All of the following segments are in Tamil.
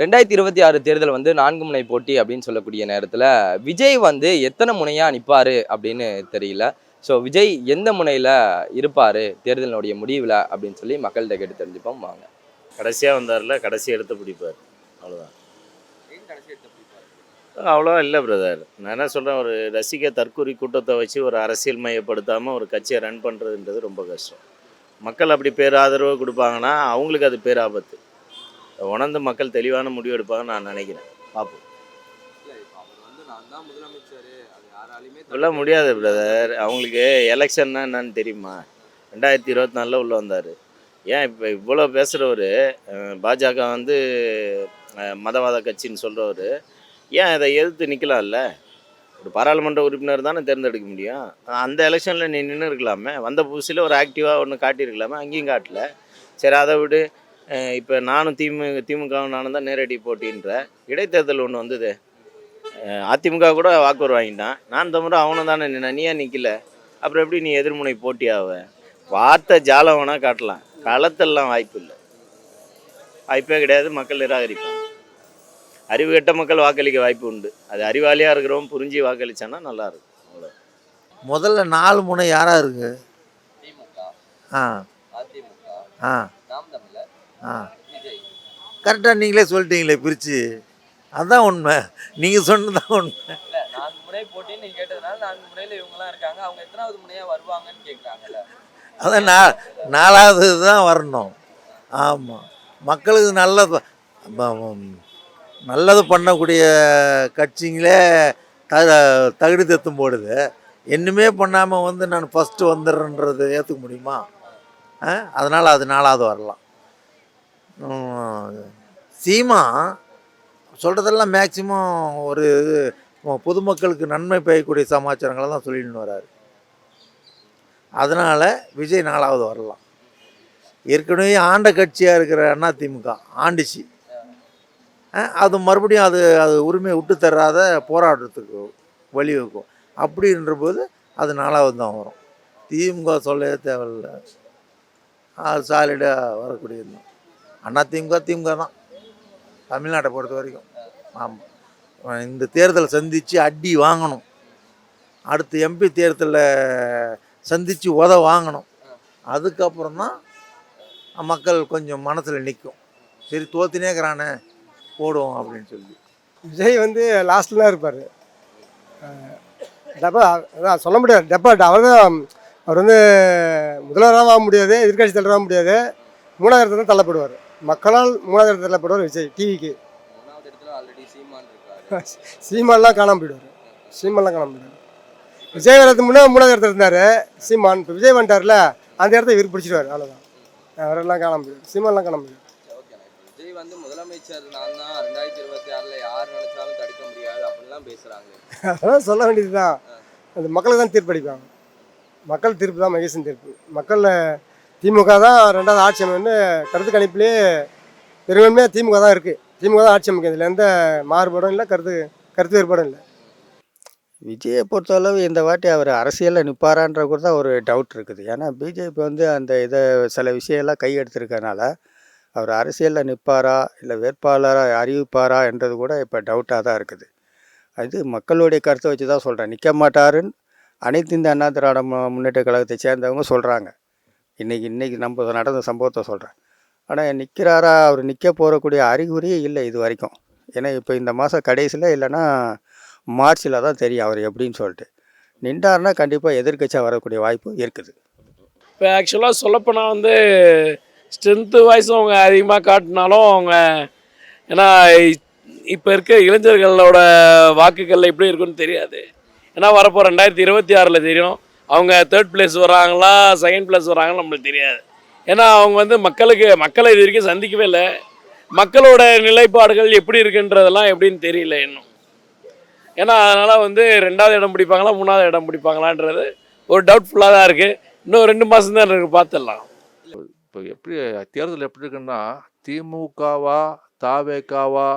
ரெண்டாயிரத்தி இருபத்தி ஆறு தேர்தல் வந்து நான்கு முனை போட்டி அப்படின்னு சொல்லக்கூடிய நேரத்தில் விஜய் வந்து எத்தனை முனையாக நிற்பாரு அப்படின்னு தெரியல. ஸோ விஜய் எந்த முனையில் இருப்பார் தேர்தலினுடைய முடிவில் அப்படின்னு சொல்லி மக்கள்கிட்ட கேட்டு தெரிஞ்சுப்போம். வாங்க. கடைசியாக வந்தார்ல கடைசி எடுத்து பிடிப்பார். அவ்வளோதான் அவ்வளோ இல்லை பிரதர் நான் என்ன சொல்கிறேன் ஒரு ரசிக தற்கொலை கூட்டத்தை வச்சு ஒரு அரசியல் மையப்படுத்தாமல் ஒரு கட்சியை ரன் பண்ணுறதுன்றது ரொம்ப கஷ்டம். மக்கள் அப்படி பேர் ஆதரவு கொடுப்பாங்கன்னா அவங்களுக்கு அது பேர் ஆபத்து உணர்ந்து மக்கள் தெளிவான முடிவு எடுப்பாங்கன்னு நான் நினைக்கிறேன். பார்ப்போம் சொல்ல முடியாது பிரதர் அவங்களுக்கு எலெக்ஷன்னா என்னன்னு தெரியுமா? ரெண்டாயிரத்தி இருபத்தி நாலில் உள்ளே வந்தார். ஏன் இப்போ இவ்வளோ பேசுகிறவர் பாஜக வந்து மதவாத கட்சின்னு சொல்கிறவர் ஏன் இதை எதிர்த்து நிற்கலாம்ல ஒரு பாராளுமன்ற உறுப்பினர் தானே தேர்ந்தெடுக்க முடியும். அந்த எலெக்ஷனில் நீ நின்று இருக்கலாமே. வந்த புதுசில் ஒரு ஆக்டிவாக ஒன்று காட்டியிருக்கலாமே அங்கேயும் காட்டல. சரி அதை விடு. இப்போ நானும் திமுக திமுகவும் நானும் தான் நேரடி போட்டின்ற இடைத்தேர்தல் ஒன்று வந்தது. அதிமுக கூட வாக்குறு வாங்கிட்டான். நான் முறை அவனும் தானே நின்ன நீ ஏன் நிற்கல அப்புறம் எப்படி நீ எதிர்முனை போட்டியாவ? வார்த்தை ஜாலம் வேணால் காட்டலாம். களத்தெல்லாம் வாய்ப்பு இல்லை. வாய்ப்பே கிடையாது. மக்கள் நிராகரிப்பாங்க. அறிவு கெட்ட மக்கள் வாக்களிக்க வாய்ப்பு உண்டு. அது அறிவாளியாக இருக்கிறவன் புரிஞ்சு வாக்களிச்சான்னா நல்லா இருக்கும். அவ்வளோ முதல்ல நாலு முனை யாராக இருக்கு? ஆ. ஆ. ஆ. கரெக்டாக நீங்களே சொல்லிட்டீங்களே பிரித்து அதான் உண்மை. நீங்கள் சொன்னதான் உண்மை. நான்கு முனை போட்டின்னு நீங்கள் கேட்டதுனால நான்கு முனையில் இவங்கெல்லாம் இருக்காங்க. அவங்க எத்தனாவது முனையாக வருவாங்கன்னு கேட்குறாங்கல்ல அதான் நா நாலாவது தான் வரணும். ஆமாம் மக்களுக்கு நல்ல ப- ப- ம், நல்லது பண்ணக்கூடிய கட்சிங்களே த தகுதி தத்தும் போடுது. இன்னுமே பண்ணாமல் வந்து நான் ஃபஸ்ட்டு வந்துடுறேன்றது ஏற்றுக்க முடியுமா? ஆ? அதனால் அது நாலாவது வரலாம். சீமா சொல்கிறதெல்லாம் மேக்சிமம் ஒரு இது பொதுமக்களுக்கு நன்மை பயக்கக்கூடிய சமாச்சாரங்களை தான் சொல்லிட்டு வராரு. அதனால் விஜய் நாலாவது வரலாம். ஏற்கனவே ஆண்ட கட்சியாக இருக்கிற அண்ணா திமுக ஆண்டிச்சு. அது மறுபடியும் அது அது உரிமையை விட்டு தராத போராட்டத்துக்கு வழிவகுக்கும். அப்படின்ற போது அது நாலாவது தான் வரும். திமுக சொல்லவே தேவையில்லை. அது சாலிடாக வரக்கூடியது தான். அண்ணா திமுக திமுக தான். தமிழ்நாட்டை பொறுத்த வரைக்கும். ஆமாம் இந்த தேர்தலை சந்தித்து அடி வாங்கணும். அடுத்து எம்பி தேர்தலில் சந்தித்து உத வாங்கணும். அதுக்கப்புறம் தான் மக்கள் கொஞ்சம் மனசில் நிற்கும் சரி தோத்தினேக்கிறானே போடுவோம் அப்படின்னு சொல்லி. விஜய் வந்து லாஸ்ட்டில் தான் இருப்பார். டப்பா அதான் சொல்ல முடியாது. டப்பா அவர் தான் அவர் வந்து முதல்வராக ஆக முடியாது எதிர்கட்சி தலைவராக முடியாது. மூணாவது தான் தள்ளப்படுவார். மக்களால் மூணாவது இடத்துல தள்ளப்படுவார் விஜய் டிவிக்கு சீமான்லாம் காணாம போயிடுவார். சீமான்லாம் காணாம போயிடுவார். விஜய் வரதுக்கு முன்னே மூணாவது இடத்துல இருந்தார் சீமான். இப்போ விஜய் வந்துட்டார்ல அந்த இடத்த இவர் பிடிச்சிடுவார் அவ்வளோதான் அவரெல்லாம் காணாம போயிடுவார். சீமான்லாம் காணாம போயிடுவார். விஜய் வந்து முதலமைச்சர் நான் தான் ரெண்டாயிரத்தி இருபத்தி ஆறில் யார் நினைச்சாலும் தடுக்க முடியாது அப்படிலாம் பேசுகிறாங்க அதெல்லாம் சொல்ல வேண்டியது தான் அது மக்களுக்கு தான் தீர்ப்பளிப்பாங்க. மக்கள் தீர்ப்பு தான் மகேசன் தீர்ப்பு. மக்கள் திமுக தான் ரெண்டாவது ஆட்சி அமைன்னு கருத்து கணிப்புலேயே பெரும்பான்மையாக திமுக தான் இருக்குது திமுக தான் ஆட்சி அமைக்கும். இதில் எந்த மாறுபாடும் இல்லை கருத்து கருத்து வேறுபாடும் இல்லை. விஜயை பொறுத்தளவு இந்த வாட்டி அவர் அரசியலில் நிற்பாரான்ற கூட தான் ஒரு டவுட் இருக்குது. ஏன்னா பிஜேபி வந்து அந்த இதை சில விஷயம்லாம் கையெடுத்திருக்கனால அவர் அரசியலில் நிற்பாரா இல்லை வேட்பாளராக அறிவிப்பாரா என்றது கூட இப்போ டவுட்டாக தான் இருக்குது. அது மக்களுடைய கருத்தை வச்சு தான் சொல்கிறேன் நிற்க மாட்டாருன்னு அனைத்து இந்த அண்ணா திராவிட மு- முன்னேற்ற கழகத்தை சேர்ந்தவங்க சொல்கிறாங்க இன்றைக்கி இன்றைக்கி நம்ம நடந்த சம்பவத்தை சொல்கிறேன் ஆனால் நிற்கிறாரா அவர் நிற்க போகக்கூடிய அறிகுறியே இல்லை இது வரைக்கும். ஏன்னா இப்போ இந்த மாதம் கடைசியில் இல்லைன்னா மார்ச்சில் தான் தெரியும் அவர் எப்படின்னு சொல்லிட்டு. நின்றார்னா கண்டிப்பாக எதிர்க்கட்சியாக வரக்கூடிய வாய்ப்பு இருக்குது. இப்போ ஆக்சுவலாக சொல்லப்போனால் வந்து ஸ்ட்ரென்த்து வாய்ஸ் அவங்க அதிகமாக காட்டினாலும் அவங்க ஏன்னா இப்போ இருக்க இளைஞர்களோட வாக்குகளில் எப்படி இருக்குன்னு தெரியாது. ஏன்னா வரப்போ ரெண்டாயிரத்தி இருபத்தி ஆறில் தெரியும். அவங்க தேர்ட் பிளேஸ் வராங்களா செகண்ட் பிளேஸ் வராங்களா நம்மளுக்கு தெரியாது. ஏன்னா அவங்க வந்து மக்களுக்கு மக்களை இது வரைக்கும் சந்திக்கவே இல்லை. மக்களோட நிலைப்பாடுகள் எப்படி இருக்குன்றதெல்லாம் எப்படின்னு தெரியல இன்னும். ஏன்னா அதனால் வந்து ரெண்டாவது இடம் பிடிப்பாங்களா மூணாவது இடம் பிடிப்பாங்களான்றது ஒரு டவுட்ஃபுல்லாக தான் இருக்குது இன்னும் ரெண்டு மாதம் தான் இருக்குது பார்த்துடலாம் இப்போ எப்படி தேர்தல் எப்படி இருக்குன்னா திமுகவா தாவேக்காவா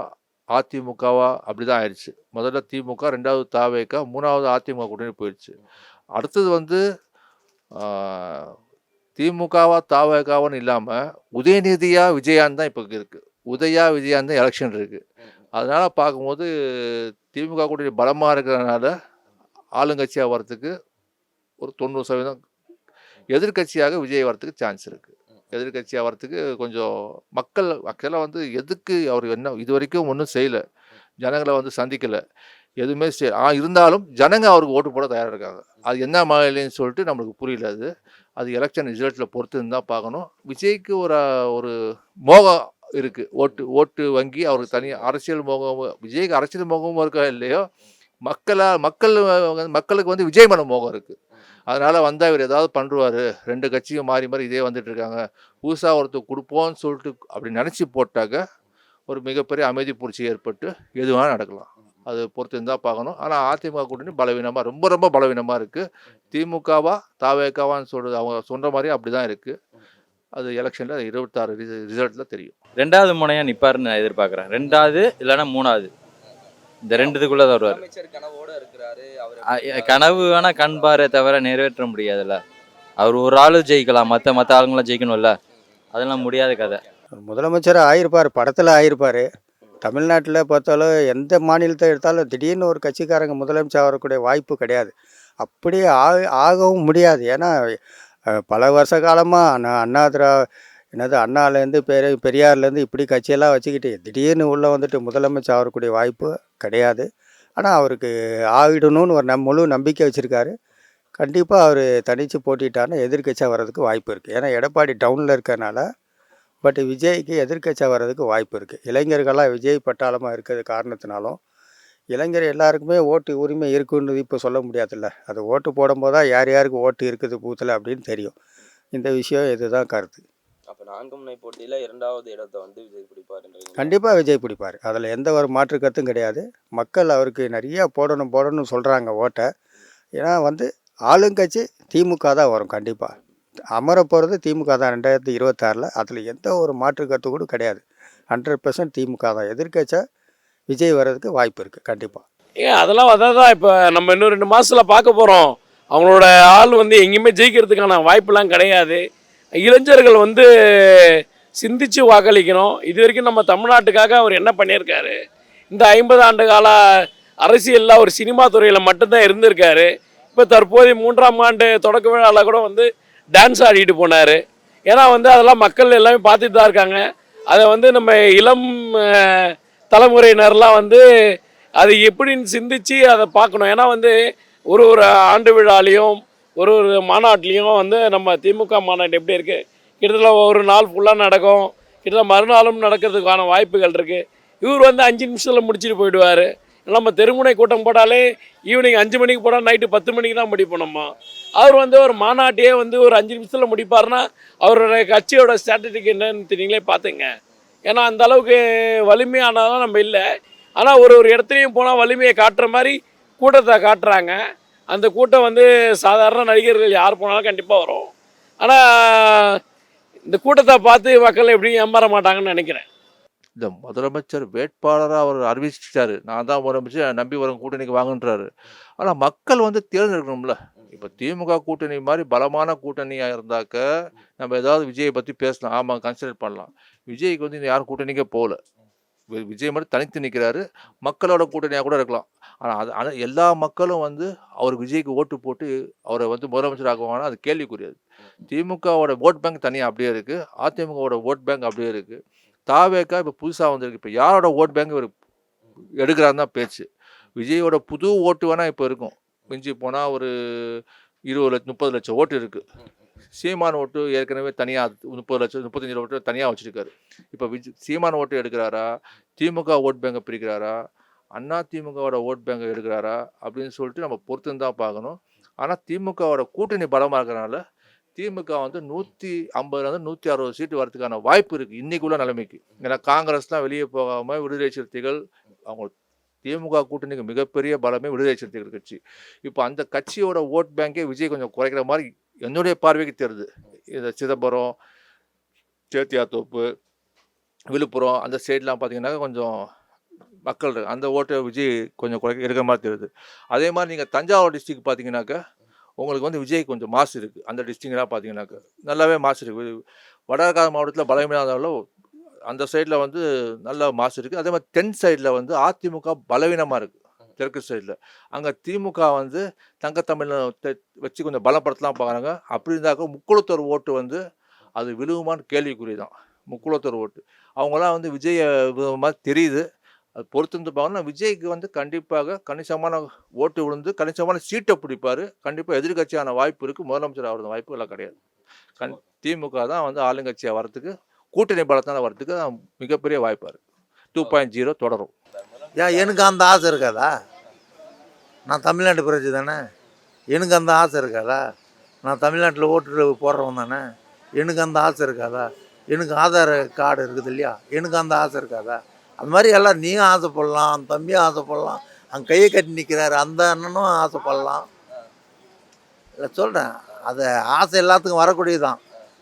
அதிமுகவா அப்படி தான் ஆயிடுச்சு. முதல்ல திமுக ரெண்டாவது தாவேக்கா மூணாவது அதிமுக கூட்டணி போயிடுச்சு. அடுத்தது வந்து திமுகவா தாவேக்காவான்னு இல்லாமல் உதயநிதியா விஜயான்னு தான் இப்போ இருக்குது உதயா விஜயான்னு தான் எலெக்ஷன் இருக்குது அதனால் பார்க்கும்போது திமுக கூட்டணி பலமாக இருக்கிறதுனால ஆளுங்கட்சியாக வரத்துக்கு ஒரு தொண்ணூறு சதவீதம் எதிர்க்கட்சியாக விஜய் வரத்துக்கு சான்ஸ் இருக்குது எதிர்க்கட்சியாக வரத்துக்கு கொஞ்சம் மக்கள் ஆக்சுவலாக வந்து எதுக்கு அவர் என்ன இது வரைக்கும் ஒன்றும் செய்யலை. ஜனங்களை வந்து சந்திக்கலை. எதுவுமே செய் ஆ இருந்தாலும் ஜனங்க அவருக்கு ஓட்டு போட தயாராக இருக்காங்க. அது என்ன மாநிலன்னு சொல்லிட்டு நம்மளுக்கு புரியல அது. அது எலெக்ஷன் ரிசல்ட்டில் பொறுத்து இருந்தால் பார்க்கணும். விஜய்க்கு ஒரு ஒரு மோகம் இருக்குது ஓட்டு ஓட்டு வங்கி அவருக்கு தனி அரசியல் மோகம் விஜய்க்கு அரசியல் மோகமும் இருக்கா இல்லையோ? மக்களாக மக்கள் மக்களுக்கு வந்து விஜய் மன மோகம் இருக்குது அதனால் வந்தால் இவர் ஏதாவது பண்ணுவார் ரெண்டு கட்சியும் மாறி மாறி இதே வந்துட்டு இருக்காங்க. புதுசாக ஒருத்தர் கொடுப்போம்னு சொல்லிட்டு அப்படி நினச்சி போட்டாக்க ஒரு மிகப்பெரிய அமைதி புரட்சி ஏற்பட்டு எது வேணால் நடக்கலாம். அது பொறுத்து இருந்தால் பார்க்கணும். ஆனால் அதிமுக கூட்டணி பலவீனமாக ரொம்ப ரொம்ப பலவீனமாக இருக்குது திமுகவா தாவேக்காவான்னு சொல்கிறது அவங்க சொல்கிற மாதிரி அப்படி தான் இருக்குது அது எலெக்ஷனில் இருபத்தாறு ரிசல்ட்டில் தெரியும். ரெண்டாவது முனையா நிப்பாருன்னு நான் எதிர்பார்க்குறேன். ரெண்டாவது இல்லைன்னா மூணாவது. இந்த ரெண்டுத்துக்குள்ள தான் வருவார். கனவு வேணா கண்பாரை தவிர நிறைவேற்ற முடியாதுல்ல. அவர் ஒரு ஆளு ஜெயிக்கலாம். மற்ற மற்ற ஆளுங்களாம் ஜெயிக்கணும்ல. அதெல்லாம் முடியாத கதை. முதலமைச்சர் ஆயிருப்பார் படத்தில் ஆயிருப்பார். தமிழ்நாட்டில் பார்த்தாலும் எந்த மாநிலத்தை எடுத்தாலும் திடீர்னு ஒரு கட்சிக்காரங்க முதலமைச்சர் ஆகக்கூடிய வாய்ப்பு கிடையாது. அப்படியே ஆகவும் முடியாது. ஏன்னா பல வருஷ காலமாக அண்ணா அண்ணா திரா என்னது அண்ணாலேருந்து பெரிய பெரியார்லேருந்து இப்படி கட்சியெல்லாம் வச்சுக்கிட்டு திடீர்னு உள்ளே வந்துட்டு முதலமைச்சர் ஆகக்கூடிய வாய்ப்பு கிடையாது. ஆனால் அவருக்கு ஆகிடணும்னு ஒரு நம் முழு நம்பிக்கை வச்சுருக்காரு. கண்டிப்பாக அவர் தனித்து போட்டிட்டாருன்னா எதிர்க்கட்சியாக வர்றதுக்கு வாய்ப்பு இருக்குது ஏன்னா எடப்பாடி டவுனில் இருக்கறனால பட் விஜய்க்கு எதிர்க்கட்சியாக வர்றதுக்கு வாய்ப்பு இருக்குது இளைஞர்களாக விஜய் பட்டாளமாக இருக்கிறது காரணத்தினாலும் இளைஞர் எல்லாருக்குமே ஓட்டு உரிமை இருக்குன்றது இப்போ சொல்ல முடியாதுல்ல. அது ஓட்டு போடும்போது தான் யார் யாருக்கு ஓட்டு இருக்குது பூத்தில் அப்படின்னு தெரியும். இந்த விஷயம் இதுதான் கருத்து. அப்ப நான்கு முனை போட்டியில இரண்டாவது இடத்தை வந்து விஜய் பிடிப்பாருன்றீங்க கண்டிப்பாக விஜய் பிடிப்பார். அதில் எந்த ஒரு மாற்று கருத்தும் கிடையாது. மக்கள் அவருக்கு நிறையா போடணும் போடணும்னு சொல்கிறாங்க ஓட்டை. ஏன்னா வந்து ஆளுங்கட்சி திமுக தான் வரும் கண்டிப்பாக அமர போகிறது திமுக தான். ரெண்டாயிரத்தி இருபத்தாறில் அதில் எந்த ஒரு மாற்று கருத்து கூட கிடையாது. ஹண்ட்ரட் பர்சன்ட் திமுக தான். எதிர்கட்சா விஜய் வர்றதுக்கு வாய்ப்பு இருக்குது கண்டிப்பாக ஏன் அதெல்லாம் அதான் தான் இப்போ நம்ம இன்னும் ரெண்டு மாதத்தில் பார்க்க போகிறோம் அவங்களோட ஆள் வந்து எங்கேயுமே ஜெயிக்கிறதுக்கான வாய்ப்பெல்லாம் கிடையாது. இளைஞர்கள் வந்து சிந்தித்து வாக்களிக்கணும். இது வரைக்கும் நம்ம தமிழ்நாட்டுக்காக அவர் என்ன பண்ணியிருக்காரு? இந்த ஐம்பது ஆண்டு கால அரசியலில் ஒரு சினிமா துறையில் மட்டும்தான் இருந்திருக்காரு. இப்போ தற்போதைய மூன்றாம் ஆண்டு தொடக்க விழாவில் கூட வந்து டான்ஸ் ஆடிட்டு போனார். ஏன்னா வந்து அதெல்லாம் மக்கள் எல்லாமே பார்த்துட்டு தான் இருக்காங்க. அதை வந்து நம்ம இளம் தலைமுறையினர்லாம் வந்து அது எப்படின்னு சிந்திச்சு அதை பார்க்கணும். ஏன்னா வந்து ஒரு ஒரு ஆண்டு விழாலையும் ஒரு ஒரு மாநாட்டிலையும் வந்து நம்ம திமுக மாநாடு எப்படி இருக்குது கிட்டத்தட்ட ஒரு நாள் ஃபுல்லாக நடக்கும். கிட்டத்தட்ட மறுநாளும் நடக்கிறதுக்கான வாய்ப்புகள் இருக்குது இவர் வந்து அஞ்சு நிமிஷத்தில் முடிச்சுட்டு போயிடுவார். நம்ம தெருமுனை கூட்டம் போட்டாலே ஈவினிங் அஞ்சு மணிக்கு போனால் நைட்டு பத்து மணிக்கு தான் முடிப்போம் நம்ம. அவர் வந்து ஒரு மாநாட்டையே வந்து ஒரு அஞ்சு நிமிஷத்தில் முடிப்பாருன்னா அவரோட கட்சியோட ஸ்ட்ராட்டஜிக்கு என்னன்னு தெரியுங்களே பார்த்துங்க ஏன்னா அந்த அளவுக்கு வலிமையானதான் நம்ம இல்லை. ஆனால் ஒரு ஒரு இடத்துலையும் போனால் வலிமையை காட்டுற மாதிரி கூட்டத்தை காட்டுறாங்க. அந்த கூட்டம் வந்து சாதாரண நடிகர்கள் யார் போனாலும் கண்டிப்பாக வரும். ஆனால் இந்த கூட்டத்தை பார்த்து மக்கள் எப்படியும் ஏமாற மாட்டாங்கன்னு நினைக்கிறேன். இந்த முதலமைச்சர் வேட்பாளராக அவர் அறிவிச்சிட்டாரு. நான் தான் முதலமைச்சர் நம்பி வரும் கூட்டணிக்கு வாங்குன்றாரு. ஆனால் மக்கள் வந்து தேர்ந்தெடுக்கணும்ல. இப்போ திமுக கூட்டணி மாதிரி பலமான கூட்டணியாக இருந்தாக்க நம்ம ஏதாவது விஜயை பற்றி பேசலாம். ஆமாம் கன்சிடர் பண்ணலாம். விஜய்க்கு வந்து இந்த யாரும் கூட்டணிக்கே போகல. விஜய் மட்டும் தனித்து நிற்கிறாரு மக்களோட கூட்டணியாக கூட இருக்கலாம். ஆனால் அது ஆனால் எல்லா மக்களும் வந்து அவர் விஜய்க்கு ஓட்டு போட்டு அவரை வந்து முதலமைச்சர் ஆக்குவாங்கன்னா அது கேள்விக்குரியது திமுகவோட ஓட் பேங்க் தனியாக அப்படியே இருக்குது அதிமுகவோட ஓட் பேங்க் அப்படியே இருக்குது தாவேக்கா இப்போ புதுசாக வந்திருக்கு. இப்போ யாரோட ஓட் பேங்க் இவர் எடுக்கிறான்னு தான் பேச்சு. விஜயோட புது ஓட்டு வேணால் இப்போ இருக்கும். மிஞ்சி போனால் ஒரு இருபது லட்சம் முப்பது லட்சம் ஓட்டு இருக்குது சீமான் ஓட்டு ஏற்கனவே தனியாக முப்பது லட்சம் முப்பத்தஞ்சு ஓட்டு தனியாக வச்சுருக்காரு. இப்போ விஜய் சீமான் ஓட்டு எடுக்கிறாரா? திமுக ஓட் பேங்கை பிரிக்கிறாரா? அண்ணா திமுகவோட ஓட் பேங்கை எடுக்கிறாரா? அப்படின்னு சொல்லிட்டு நம்ம பொறுத்து தான் பார்க்கணும். ஆனால் திமுகவோட கூட்டணி பலமாக இருக்கிறனால திமுக வந்து நூற்றி ஐம்பதுலேருந்து நூற்றி அறுபது சீட்டு வரதுக்கான வாய்ப்பு இருக்குது இன்றைக்குள்ள நிலைமைக்கு. ஏன்னா காங்கிரஸ்லாம் வெளியே போகாமல் விடுதலை சிறுத்தைகள் அவங்க திமுக கூட்டணிக்கு மிகப்பெரிய பலமே விடுதலை சிறுத்தைகள் கட்சி. இப்போ அந்த கட்சியோட ஓட் பேங்கே விஜய் கொஞ்சம் குறைக்கிற மாதிரி என்னுடைய பார்வைக்கு தெரியுது. இந்த சிதம்பரம் சேத்தியாத்தோப்பு விழுப்புரம் அந்த சைட்லாம் பார்த்தீங்கன்னா கொஞ்சம் மக்கள் அந்த ஓட்டை விஜய் கொஞ்சம் குறைக்க எடுக்கிற மாதிரி தெரியுது. அதே மாதிரி நீங்கள் தஞ்சாவூர் டிஸ்ட்ரிக்ட் பார்த்தீங்கன்னாக்கா உங்களுக்கு வந்து விஜய் கொஞ்சம் மாசு இருக்குது அந்த டிஸ்ட்ரிக்ட்லாம் பார்த்தீங்கன்னாக்கா நல்லாவே மாசு இருக்குது வடகார மாவட்டத்தில் பலவீனமானதால அந்த சைடில் வந்து நல்ல மாசு இருக்குது அதே மாதிரி தென் சைடில் வந்து அதிமுக பலவீனமாக இருக்குது தெற்கு சைடில். அங்கே திமுக வந்து தங்கத்தமிழ் வச்சு கொஞ்சம் பலப்படுத்தலாம் பார்க்குறாங்க அப்படி இருந்தாக்க முக்குளத்தூர் ஓட்டு வந்து அது விழுவுமான்னு கேள்விக்குறி தான் முக்குளத்தூர் ஓட்டு. அவங்களாம் வந்து விஜய மாதிரி தெரியுது. அது பொறுத்து இருந்து பார்க்கணும் விஜய்க்கு வந்து கண்டிப்பாக கணிசமான ஓட்டு விழுந்து கணிசமான சீட்டை பிடிப்பார். கண்டிப்பாக எதிர்க்கட்சியான வாய்ப்பு இருக்குது முதலமைச்சர் ஆகிறது வாய்ப்பு எல்லாம் கிடையாது. கண் திமுக தான் வந்து ஆளுங்கட்சியாக வரத்துக்கு கூட்டணி பலத்தால் வரத்துக்கு மிகப்பெரிய வாய்ப்பாக இருக்குது டூ பாயிண்ட் ஜீரோ தொடரும். ஏன் எனக்கு அந்த ஆசை இருக்காதா? நான் தமிழ்நாட்டு பிரஜை தானே? எனக்கு அந்த ஆசை இருக்காதா? நான் தமிழ்நாட்டில் ஓட்டு போடுறவன் தானே? எனக்கு அந்த ஆசை இருக்காதா? எனக்கு ஆதார் கார்டு இருக்குது இல்லையா? எனக்கு அந்த ஆசை இருக்காதா? அது மாதிரி எல்லாம் நீயும் ஆசைப்படலாம் அந்த தம்பியும் ஆசைப்படலாம். அங்கே கையை கட்டி நிற்கிறாரு அந்த அண்ணனும் ஆசைப்படலாம். இல்லை சொல்கிறேன் அது ஆசை எல்லாத்துக்கும் வரக்கூடியதுதான்.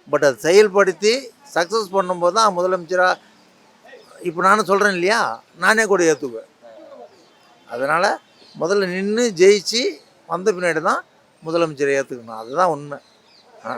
பட் அதை செயல்படுத்தி சக்ஸஸ் பண்ணும்போது தான் முதலமைச்சராக இப்போ நானும் சொல்கிறேன் இல்லையா? நானே கூட ஏற்றுக்குவேன் அதனால் முதல்ல நின்று ஜெயிச்சு வந்த பின்னாடி தான் முதலமைச்சரை ஏற்றுக்கணும் அதுதான் உண்மை. ஆ.